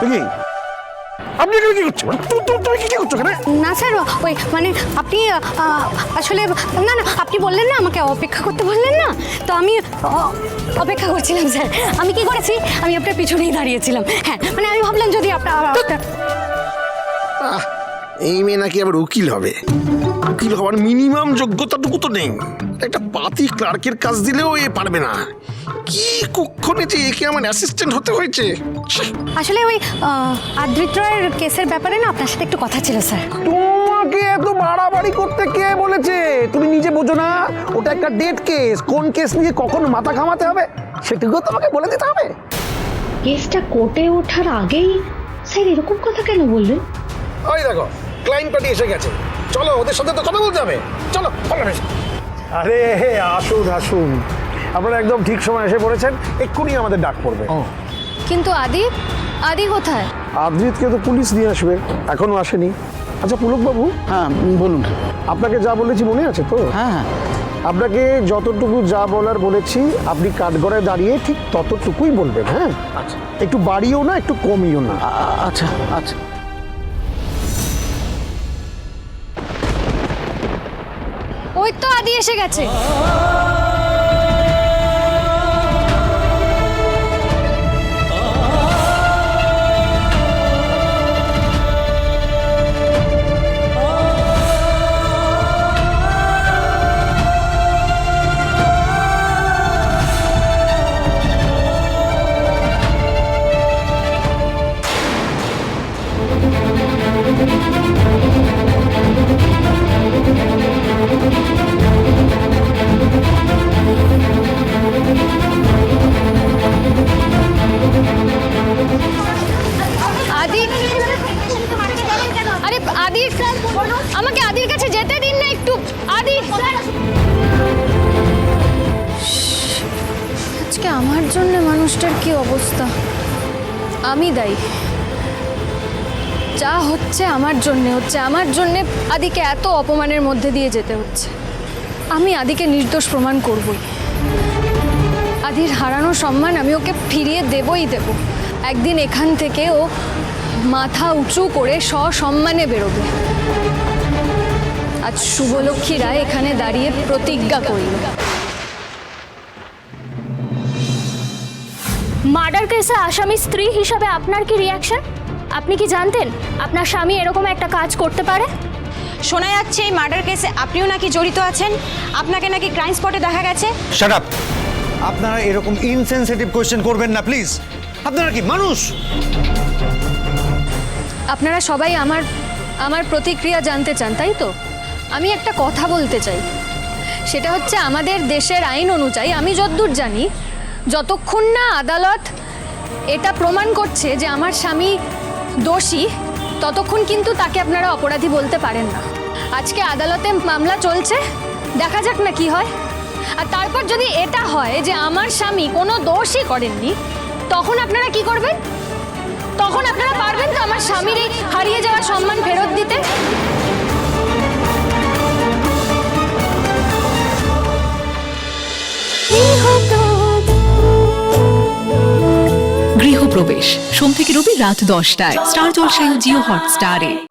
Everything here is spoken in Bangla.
কি আপনি এখানে কি করছ? তুমি তুমি- কি করছ এখানে? না স্যার ওই মানে আপনি আসলে না না আপনি বললেন না আমাকে অপেক্ষা করতে বললেন না? তো আমি অপেক্ষা করছিলাম স্যার। আমি কি করেছি? আমি আপনার পিছনেই দাঁড়িয়েছিলাম। হ্যাঁ মানে আমি ভাবলাম যদি আপনার এই মেয়ে নাকি আবার উকিল হবে। উকিল হওয়ার মিনিমাম যোগ্যতাটুকু তো নেই। একটা পাতি ক্লার্কের কাজ দিলেও এ পারবে না। কি কক্ষণে যে একে আমার অ্যাসিস্ট্যান্ট হতে হয়েছে? আসলে ওই আহ, আদ্রিত কেসের ব্যাপারে না আপনার সাথে একটু কথা ছিল স্যার। তোমাকে এত বাড়াবাড়ি করতে কে বলেছে? তুমি নিজে বোঝো না ওটা একটা ডেট কেস কোন কেস নিয়ে কখন মাথা ঘামাতে হবে সেটুকু তোমাকে বলে দিতে হবে। কেসটা কোর্টে ওঠার আগেই স্যার এরকম কথা কেন বললেন? ওই দেখো ক্লায়েন্ট পার্টি এসে গেছে। চলো ওদের সাথে তো কথা বলতে হবে। চলো। আরে আসুন আসুন। আপনারা একদম ঠিক সময় এসে পড়েছেন। এক্ষুনি আমাদের ডাক পড়বে। কিন্তু আদি আদি কোথায়? আদ্রিতকে তো পুলিশ নিয়ে আসবে। এখনও আসেনি। আচ্ছা পুলকবাবু? হ্যাঁ বলুন। আপনাকে যা বলেছি মনে আছে তো? হ্যাঁ হ্যাঁ। আপনাকে যতটুকু যা বলার বলেছি আপনি কাঠগড়ায় দাঁড়িয়ে ঠিক ততটুকুই বলবেন হ্যাঁ? আচ্ছা। একটু বাড়িও না একটু কমিও না। আচ্ছা আচ্ছা। তো আদি এসে গেছে। আদি আমাকে আদির কাছে যেতে দিন না একটু। আদি আজকে আমার জন্য মানুষটার কি অবস্থা? আমি দায়ী। যা হচ্ছে আমার জন্যে হচ্ছে। আমার জন্যে আদিকে এত অপমানের মধ্যে দিয়ে যেতে হচ্ছে। আমি আদিকে নির্দোষ প্রমাণ করবই। আদির হারানো সম্মান আমি ওকে ফিরিয়ে দেবই দেব। একদিন এখান থেকে ও মাথা উঁচু করে সসম্মানে বেরোবে। আজ শুভলক্ষ্মী রায় এখানে দাঁড়িয়ে প্রতিজ্ঞা করল। মার্ডার কেসে আসামি স্ত্রী হিসাবে আপনার কি রিয়াকশন আপনি কি জানতেন আপনার স্বামী এরকম একটা কাজ করতে পারে? শোনা যাচ্ছে এই মার্ডার কেসে আপনিও নাকি জড়িত আছেন? আপনাকে নাকি ক্রাইম স্পটে দেখা গেছে? শাট আপ আপনারা এরকম ইনসেনসিটিভ কোয়েশ্চেন করবেন না প্লিজ আপনারা কি মানুষ? আপনারা সবাই আমার আমার প্রতিক্রিয়া জানতে চান, তাই তো? আমি একটা কথা বলতে চাই। সেটা হচ্ছে আমাদের দেশের আইন অনুযায়ী, আমি যতদূর জানি, যতক্ষণ না আদালত এটা প্রমাণ করছে যে আমার স্বামী দোষী, ততক্ষণ কিন্তু তাকে আপনারা অপরাধী বলতে পারেন না। আজকে আদালতে মামলা চলছে, দেখা যাক না কি হয়। আর তারপর যদি এটা হয় যে আমার স্বামী কোনো দোষই করেননি, তখন আপনারা কি করবেন? তখন আপনারা পারবেন তো আমার স্বামীর এই হারিয়ে যাওয়া সম্মান ফেরত দিতে? গৃহপ্রবেশ। সোম থেকে রবি রাত দশটায়। স্টার জলসায় জিও হটস্টারে।